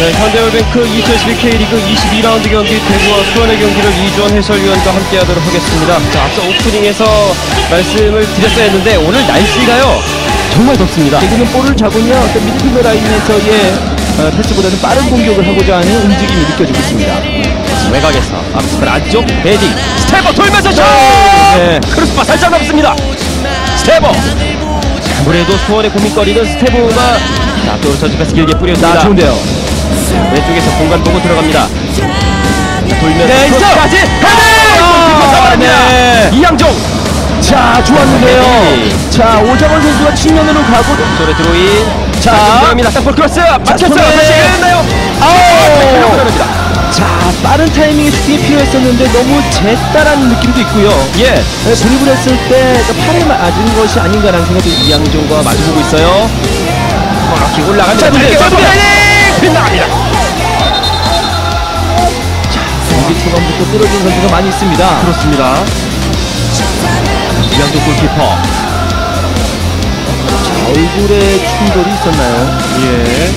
네, 현대올뱅크 2012 K리그 22라운드 경기 대구와 수원의 경기를 이주원 해설위원과 함께 하도록 하겠습니다. 자, 앞서 오프닝에서 말씀을 드렸어야 했는데 오늘 날씨가요 정말 덥습니다. 대구는 볼을 잡으면 어떤 미드필더 라인에서의 어, 패스보다는 빠른 공격을 하고자 하는 움직임이 느껴지고 있습니다. 외곽에서 앞스펠 안쪽 헤딩 스테버 돌면서 슛! 네. 크로스바 살짝 넘습니다. 스테버 아무래도 수원의 고민거리는 스테버가 자, 또 전진 패스 길게 뿌려줍니다. 자, 좋은데요. 왼쪽에서 공간 보고 들어갑니다. 돌면서 네! 크로스까지 헤딩! 아. 네. 이양종 자, 좋았는데요. 헤딩. 자, 오정원 선수가 측면으로 가고 손에 드로인 자. 들어갑니다. 땅볼 크로스. 손에. 다시 했나요? 아우! 들어갑니다. 자, 빠른 타이밍에 슈팅이 필요했었는데 너무 쟀다라는 느낌도 있고요. 예. 네, 드리블 했을 때 팔에 맞은 것이 아닌가라는 생각도 이양종과 마주보고 있어요. 정확히 올라갑니다. 짧은데, 짧게 짧은데. 빗나갑니다. 경기 초반부터 떨어진 선수가 많이 있습니다. 그렇습니다. 이양종 골키퍼. 얼굴에 충돌이 있었나요? 예.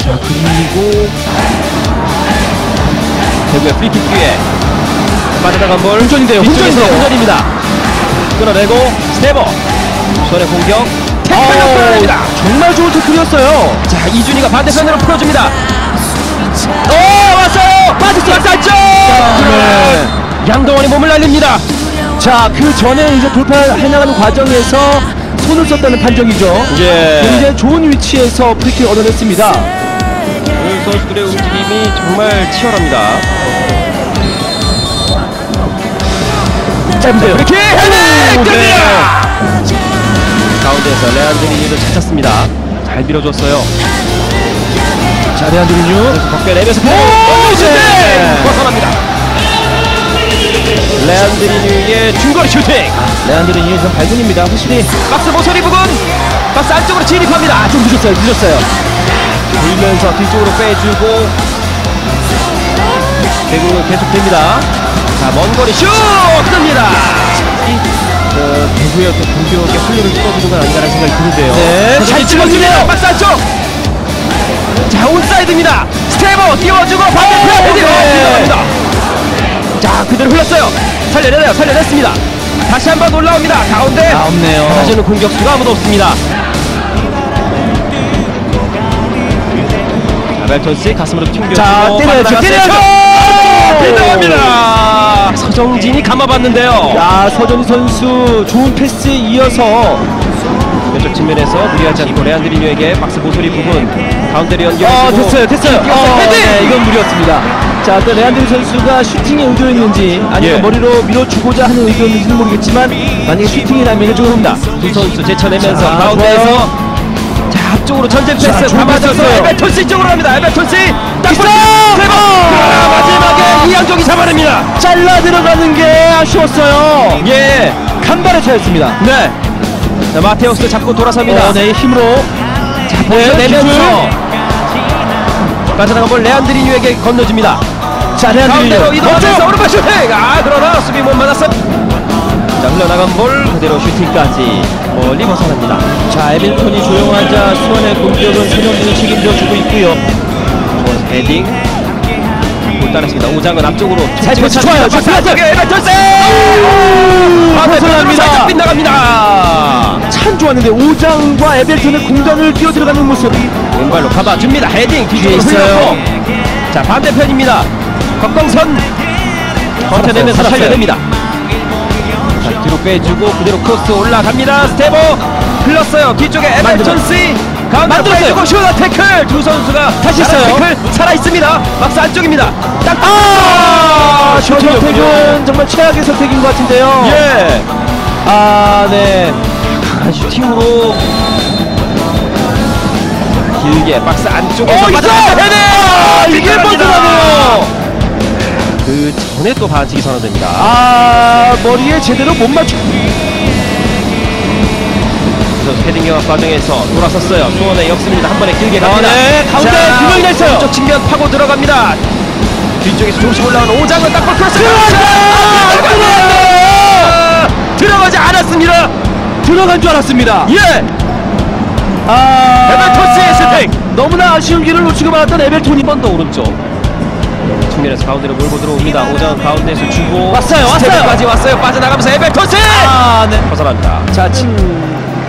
자, 그리고 대구의 프리킥 기회. 빠져나간 볼. 훈전인데요, 뒤쪽에서 훈전인데요. 훈전입니다. 끊어내고 스테버. 손의 공격. 태클로 아우, 끊어냅니다. 정말 좋은 태클이었어요. 자, 이준이가 반대편으로 풀어줍니다. 오, 왔어요! 빠졌어요! 쌌죠! 네. 양동원이 몸을 날립니다. 자, 그 전에 이제 돌파해 나가는 과정에서 손을 썼다는 판정이죠. 예. 굉장히 좋은 위치에서 프리킥 얻어냈습니다. 오늘 선수들의 움직임이 정말 치열합니다. 짧은데요. 이렇게 헤딩! 오, 네. 가운데에서 레안드리니도 찾았습니다. 잘 밀어줬어요. 자, 레안드리뉴. 그래서 벗겨내면서 오! 네. 슈팅! 벗어납니다. 레안드리뉴의 중거리 슈팅! 레안드리뉴 좀 발군입니다. 확실히 박스 모서리 부근! 박스 안쪽으로 진입합니다. 아, 좀 늦었어요. 늦었어요. 돌면서 뒤쪽으로 빼주고 대구 계속됩니다. 자, 먼 거리 슛! 뜹니다. 이, 어, 대구의 어떤 공격의 활력을 끌어주는 건 아닌가라는 생각이 드는데요. 네, 잘잘 찍어주네요. 박스 안쪽! 자, 온사이드입니다. 스테버 띄워주고 반대편 오, 헤딩! 네. 자, 그대로 흘렀어요. 살려내네요. 살려냈습니다. 다시 한번 올라옵니다. 가운데. 아, 없네요. 받아주는 공격수가 아무도 없습니다. 아벨턴스 가슴으로 튕겨주고 자, 때려야죠. 때려야죠. 슛! 빗나갑니다. 서정진이 감아봤는데요. 야, 서전희 선수 좋은 패스에 이어서 왼쪽 측면에서 무리하지 않고 레안드리뉴에게 박스 모서리 부분 가운데로 연결해주고 아, 됐어요. 됐어요. 어! 네, 이건 무리였습니다. 자, 또 레안드리 선수가 슈팅에 의도했는지 아니면 예. 머리로 밀어주고자 하는 의도였는지는 모르겠지만 만약에 슈팅이라면 해줍니다. 두 선수 제쳐내면서 자, 가운데에서 좋아요. 자 앞쪽으로 전진 자, 패스 담아줘서 패스였어요. 에베톤스 쪽으로 갑니다 에베톤스 세번 아! 마지막에 이양종이 잡아냅니다 잘라 들어가는 게 아쉬웠어요. 예 간발의 차였습니다. 네. 자, 마테우스 잡고 돌아섭니다. 어, 네, 힘으로. 자, 벗어내면서 기술. 빠져나간 볼 레안드리뉴에게 건너줍니다. 자, 레안드리 가운데로 이동하면서 오른발 슈팅! 아, 그러나 수비 못 맞았어. 자, 흘러나간 볼 그대로 슈팅까지 멀리 벗어납니다. 자, 에밀턴이 조용하자 수원의 공격은 세명준이 책임져주고 있고요. 좋은 헤딩. 못 따냈습니다. 오장은 앞쪽으로 잘 에베톤스! 반대편으로 벗어납니다. 살짝 빗나갑니다. 참 좋았는데 오장과 에벨턴의 공간을 뛰어 들어가는 모습. 왼발로 가봐줍니다. 헤딩 뒤쪽으로 있어요. 자 반대편입니다. 곽광선 버텨내면서. 살려냅니다. 자 뒤로 빼주고 그대로 크로스 올라갑니다. 스테버 흘렀어요. 뒤쪽에 가운데 만들었어요. 슈터 태클 두 선수가 다시 있어요. 태클 살아 있습니다. 박스 안쪽입니다. 딱 아, 저 슈팅이었군요. 선택은 정말 최악의 선택인 것 같은데요. 예. 아, 네. 아, 슈팅으로 길게 박스 안쪽에서 어, 있어! 빠져나갑니다. 헤딩! 아, 이게. 벗어나네요. 그 전에 또 반칙이 선언됩니다. 아, 머리에 제대로 못 맞추. 헤딩 영합 과정에서 돌아섰어요. 수원의 역습입니다. 한 번에 길게 갑니다. 아, 네. 가운데 두 명이 다 있어요. 왼쪽 측면 파고 들어갑니다. 뒤쪽에서 조금씩 올라오는 오장은 딱볼 크로스. 들어갔어요! 들어가지 않았습니다. 들어간 줄 알았습니다. 예. 아, 에벤토스의 슈팅. 너무나 아쉬운 기회를 놓치고 말았던 에벨톤이 한번더 오른쪽. 측면에서 가운데로 몰고 들어옵니다. 오장 가운데에서 주고 왔어요, 왔어요. 스텝까지 왔어요. 빠져나가면서 에벨토스 아, 네. 벗어납니다. 자, 지-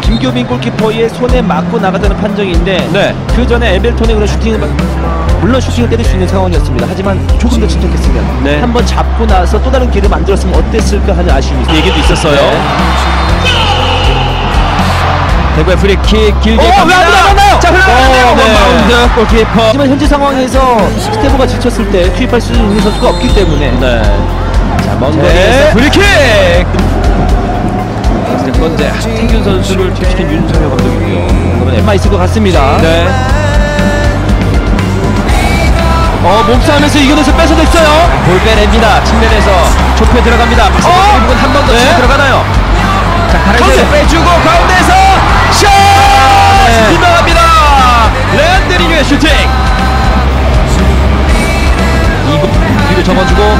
김교빈 골키퍼의 손에 맞고 나가자는 판정인데 네. 그 전에 에벨톤의 그런 슈팅을 물론 슈팅을 때릴 수 있는 상황이었습니다. 하지만 조금 더 침착했으면 네. 한번 잡고 나서 또 다른 기회를 만들었으면 어땠을까 하는 아쉬움이 있어요. 얘기도 있었어요. 네. 대구의 프리킥 길게 어, 갑니다. 자, 흘러가는데요. 어, 네. 원바운드 골키퍼. 하지만 현재 상황에서 스테보가 지쳤을 때 투입할 수 있는 선수가 없기 때문에 네. 자, 먼 네. 거리에서 프리킥. 세 번째 한태균 선수를 투입시킨 윤석열 감독이고요. 이번에 마 있을 것 같습니다. 네. 어, 몸싸움에서 이겨내서 뺏어냈어요. 볼 빼냅니다. 측면에서 좁혀 들어갑니다. 박스 어? 부분 한번 더 네. 들어가나요? 자, 가운데. 빼주고 가운데서 슛! 네. 빗나갑니다. 레안드리뉴의 슈팅. 이거 뒤로 접어주고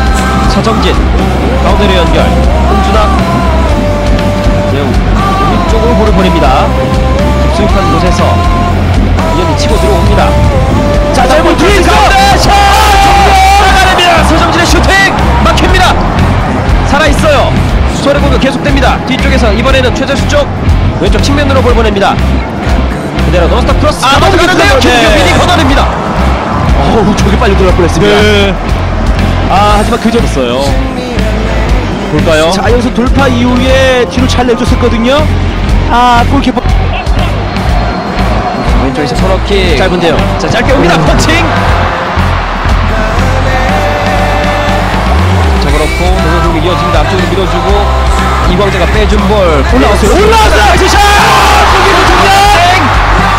서정진 가운데로 연결. 홍준학 이번에는 최재수 쪽 왼쪽 측면으로 볼 보냅니다. 그대로 노스톱 크로스 아, 너무 가는데요. 깊어요. 네. 걷어냅니다. 어우, 저기 빨리 들어갈 뻔했습니다. 아 하지만 그점 있어요. 볼까요? 자, 여기서 돌파 이후에 뒤로 잘 내줬었거든요. 아, 골키퍼. 왼쪽에서 코너킥 짧은데요. 자 짧게 옵니다. 펀칭. 접어놓고 동선 공격 이어집니다. 앞쪽으로 밀어주고 이광재가 빼준 볼 올라왔어요. 올라왔어요. 다시 샷. 공격을 정면.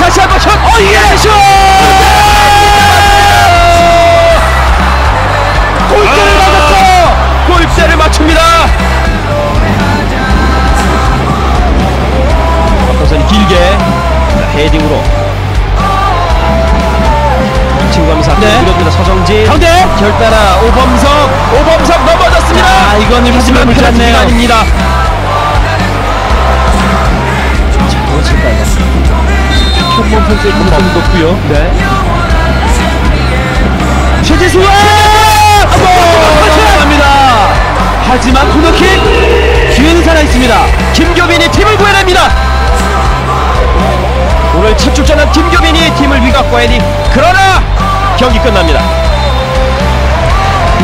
다시 한번 슛. 어 이게 슛. 골대를 아. 맞았어. 골대를 맞춥니다. 박선이 길게 자, 헤딩으로 친구하면서 앞으로 네. 밀어줍니다. 서정진 가운데! 결따라 오범석 오범석 넘어졌습니다. 아, 이거는 하지만 않네요. 아닙니다. 선수의 공격이 높고요. 네. 최재수가 합니다. 하지만 코너킥 기회는 살아 있습니다. 김교빈이 팀을 구해냅니다. 오늘 첫 출전한 김교빈이 팀을 위각과 헤딩 그러나 경기 끝납니다.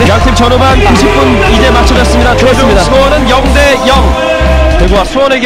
양팀 전후반 90분 이제 맞춰졌습니다. 그렇습니다. 스코어는 0대 0. 대구와 수원의 경